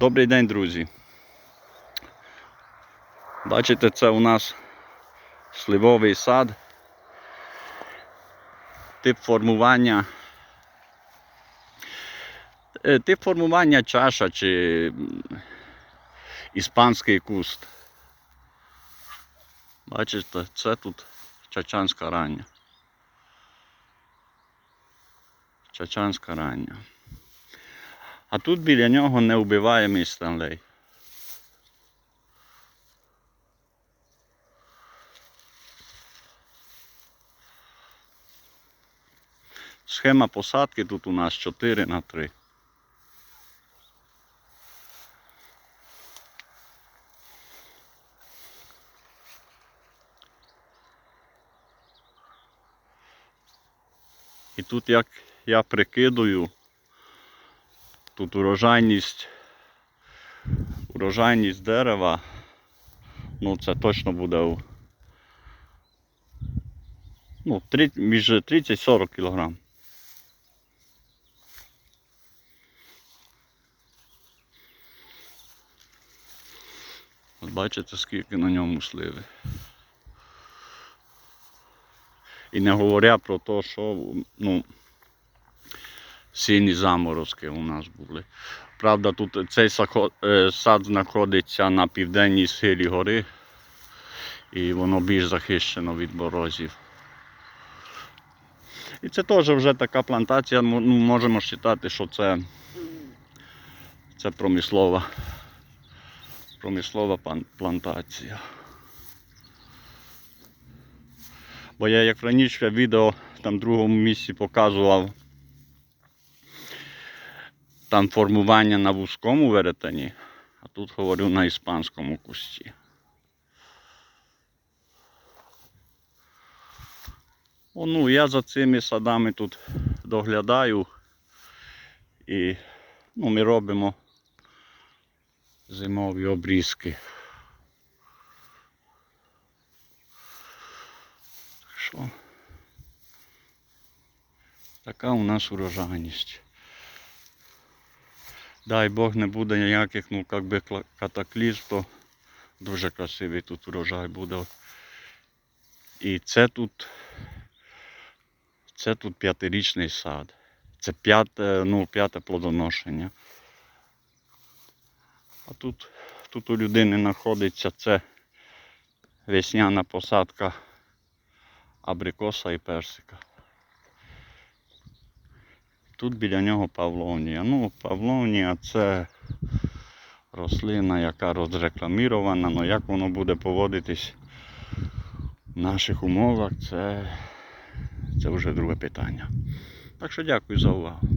Добрий день, друзі. Бачите, це у нас сливовий сад. Тип формування. е, Тип формування чаша чи іспанський куст. Бачите, це тут чачанська рання. Чачанська рання. А тут біля нього неубиваємий Стенлей. Схема посадки тут у нас 4 на 3. І тут як я прикидую, тут урожайність, урожайність дерева, ну це точно буде ну, три- між 30-40 кг. Бачите, скільки на ньому сливи. І не говоря про те, що ну, сильні заморозки у нас були. Правда, тут цей е, сад знаходиться на південній схилі гори, і воно більш захищено від морозів. І це теж вже така плантація, ну, можемо вважати, що це, це промислова, промислова плантація. Бо я як раніше відео там в другому місці показував там формування на вузькому веретені, а тут говорю на іспанському кусті. О, ну, я за цими садами тут доглядаю і ну, ми робимо зимові обрізки. Так що така у нас урожайність. Дай Бог не буде ніяких ну, как би, катаклізм, то дуже красивий тут урожай буде. І це тут, це тут п'ятирічний сад. Це п'яте, ну, п'яте плодоношення. А тут, тут у людини знаходиться це весняна посадка абрикоса і персика. Тут біля нього павловнія. Ну, павловнія це рослина, яка розрекламірована, але як воно буде поводитись в наших умовах, це, це вже друге питання. Так що дякую за увагу.